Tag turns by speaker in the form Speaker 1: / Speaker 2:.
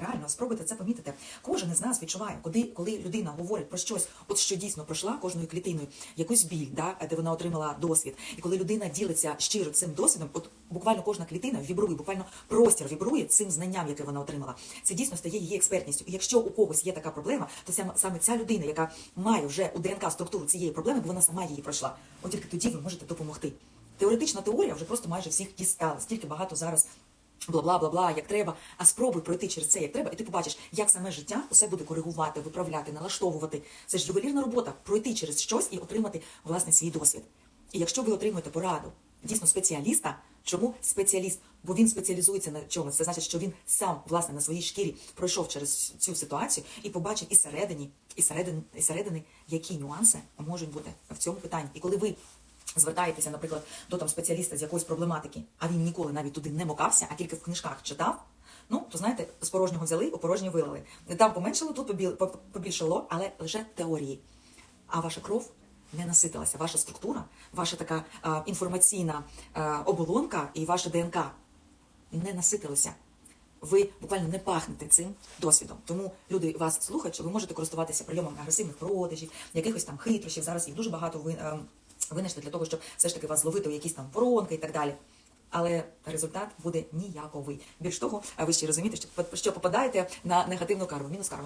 Speaker 1: реально спробуйте це помітити. Кожен із нас відчуває, коли, коли людина говорить про щось, от що дійсно пройшла кожною клітиною, якусь біль, да, де вона отримала досвід. І коли людина ділиться щиро цим досвідом, от буквально кожна клітина вібрує, буквально простір вібрує цим знанням, яке вона отримала. Це дійсно стає її експертністю. І якщо у когось є така проблема, то саме, ця людина, яка має вже у ДНК структуру цієї проблеми, бо вона сама її пройшла. От тільки тоді ви можете допомогти. Теоретична теорія вже просто майже всіх дістала. Стільки багато зараз бла-бла, бла-бла, як треба. А спробуй пройти через це, як треба, і ти побачиш, як саме життя усе буде коригувати, виправляти, налаштовувати. Це ж ювелірна робота пройти через щось і отримати власне свій досвід. І якщо ви отримуєте пораду дійсно спеціаліста, чому спеціаліст? Бо він спеціалізується на чомусь. Це значить, що він сам власне на своїй шкірі пройшов через цю ситуацію і побачив і середині, і середини, і середини, які нюанси можуть бути в цьому питанні. І коли ви звертаєтеся, наприклад, до там спеціаліста з якоїсь проблематики, а він ніколи навіть туди не мокався, а тільки в книжках читав. Ну, то знаєте, з порожнього взяли, у порожнє вилили. Там поменшало, тут побіл- побільшало, але лише теорії. А ваша кров не наситилася, ваша структура, ваша така а, інформаційна а, оболонка і ваша ДНК не наситилися. Ви буквально не пахнете цим досвідом. Тому люди вас слухають, що ви можете користуватися прийомом агресивних продажів, якихось там хитрощів. Зараз їх дуже багато ви, е, винайшли для того, щоб все ж таки вас зловити у якісь там воронки і так далі. Але результат буде ніяковий. Більш того, ви ще розумієте, що, попадаєте на негативну карму, мінус карму.